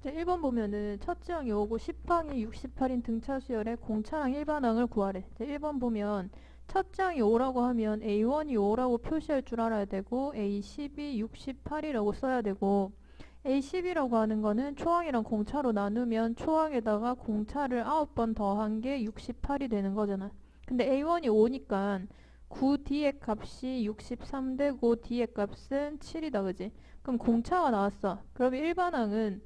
이제 1번 보면은 첫째 항이 5고 10항이 68인 등차 수열의 공차랑 일반항을 구하래. 이제 1번 보면 첫째 항이 5라고 하면 A1이 5라고 표시할 줄 알아야 되고 A10이 68이라고 써야 되고 A10이라고 하는 거는 초항이랑 공차로 나누면 초항에다가 공차를 9번 더한 게 68이 되는 거잖아. 근데 A1이 5니까 9 D의 값이 63되고 D의 값은 7이다. 그지? 그럼 공차가 나왔어. 그럼 일반항은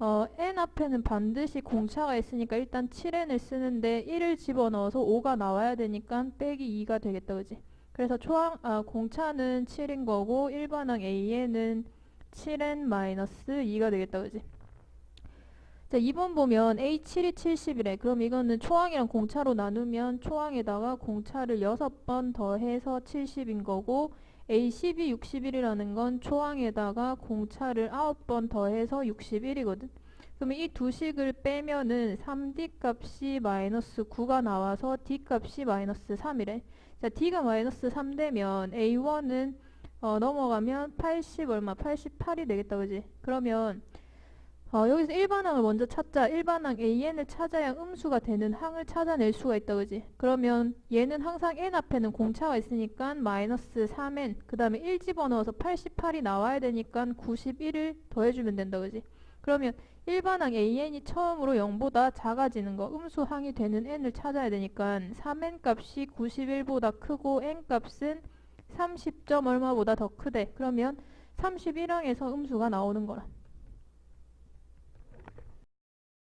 어, n 앞에는 반드시 공차가 있으니까 일단 7n을 쓰는데 1을 집어넣어서 5가 나와야 되니까 빼기 2가 되겠다. 그지? 그래서 초항, 아, 공차는 7인 거고 일반항 A에는 7n-2가 되겠다. 그지? 자, 2번 보면 A7이 70이래. 그럼 이거는 초항이랑 공차로 나누면 초항에다가 공차를 6번 더해서 70인 거고 A10이 61이라는 건 초항에다가 공차를 9번 더해서 61이거든. 그러면 이 두 식을 빼면은 3D 값이 마이너스 9가 나와서 D 값이 마이너스 3이래. 자, D가 마이너스 3 되면 A1은 어, 넘어가면 80 얼마? 88이 되겠다. 그지? 그러면 어, 여기서 일반항을 먼저 찾자. 일반항 AN을 찾아야 음수가 되는 항을 찾아낼 수가 있다. 그지? 그러면 얘는 항상 n 앞에는 공차가 있으니까 마이너스 3n 그 다음에 1 집어넣어서 88이 나와야 되니까 91을 더해주면 된다. 그지? 그러면 일반항 AN이 처음으로 0보다 작아지는 거 음수항이 되는 n을 찾아야 되니까 3n 값이 91보다 크고 n 값은 30점 얼마보다 더 크대. 그러면 31항에서 음수가 나오는 거라.